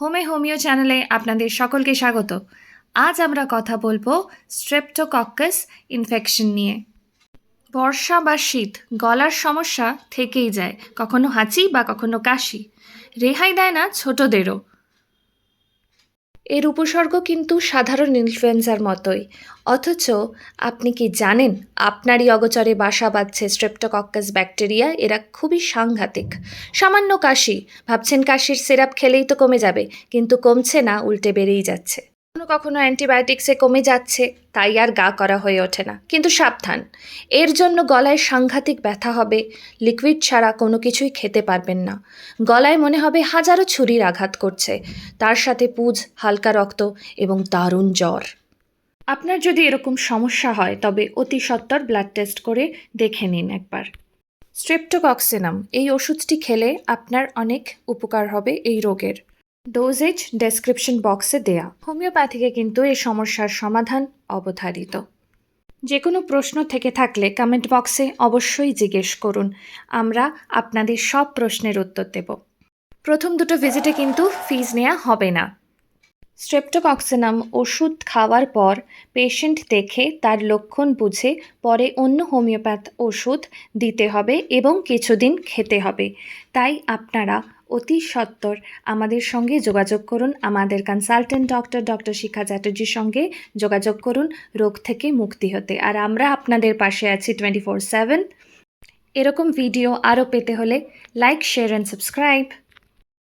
হোমে হোমিও চ্যানেলে আপনাদের সকলকে স্বাগত। আজ আমরা কথা বলব স্ট্রেপ্টোকক্কাস ইনফেকশন নিয়ে। বর্ষা বা শীত গলার সমস্যা থেকেই যায়, কখনো হাঁচি বা কখনো কাশি। রেহাই দেয় না ছোটদেরও। এর উপসর্গ কিন্তু সাধারণ ইনফ্লুয়েঞ্জার মতোই। অথচ আপনি কি জানেন, আপনারই অগচরে বাসা বাঁধছে স্ট্রেপ্টোকক্কাস ব্যাকটেরিয়া এরা খুবই সাংঘাতিক। সামান্য কাশি, ভাবছেন কাশির সিরাপ খেলেই তো কমে যাবে, কিন্তু কমছে না, উল্টে বেড়েই যাচ্ছে। কখনো কখনো অ্যান্টিবায়োটিক্সে কমে যাচ্ছে, তাই আর গা করা হয়ে ওঠে না। কিন্তু সাবধান, এর জন্য গলায় সাংঘাতিক ব্যথা হবে, লিকুইড ছাড়া কোনো কিছুই খেতে পারবেন না। গলায় মনে হবে হাজারো ছুরির আঘাত করছে, তার সাথে পুজ, হালকা রক্ত এবং দারুণ জ্বর। আপনার যদি এরকম সমস্যা হয়, তবে অতি সত্বর ব্লাড টেস্ট করে দেখে নিন একবার। স্ট্রেপ্টোকক্সিনাম, এই ওষুধটি খেলে আপনার অনেক উপকার হবে এই রোগের। ডোজেজ ডেসক্রিপশন বক্সে দেয়া। হোমিওপ্যাথিকে কিন্তু এই সমস্যার সমাধান অবধারিত। যে কোনো প্রশ্ন থেকে থাকলে কমেন্ট বক্সে অবশ্যই জিজ্ঞেস করুন। আমরা আপনাদের সব প্রশ্নের উত্তর দেব। প্রথম দুটো ভিজিটে কিন্তু ফিজ নেওয়া হবে না। স্ট্রেপ্টোকক্সিনাম ওষুধ খাওয়ার পর পেশেন্ট দেখে তার লক্ষণ বুঝে পরে অন্য হোমিওপ্যাথ ওষুধ দিতে হবে এবং কিছুদিন খেতে হবে। তাই আপনারা অতি সত্বর আমাদের সঙ্গে যোগাযোগ করুন। আমাদের কনসালটেন্ট ডক্টর ডক্টর শিখা চ্যাটার্জির সঙ্গে যোগাযোগ করুন। রোগ থেকে মুক্তি হতে। আর আমরা আপনাদের পাশে আছি টোয়েন্টি ফোর সেভেন এরকম ভিডিও আরও পেতে হলে লাইক শেয়ার অ্যান্ড সাবস্ক্রাইব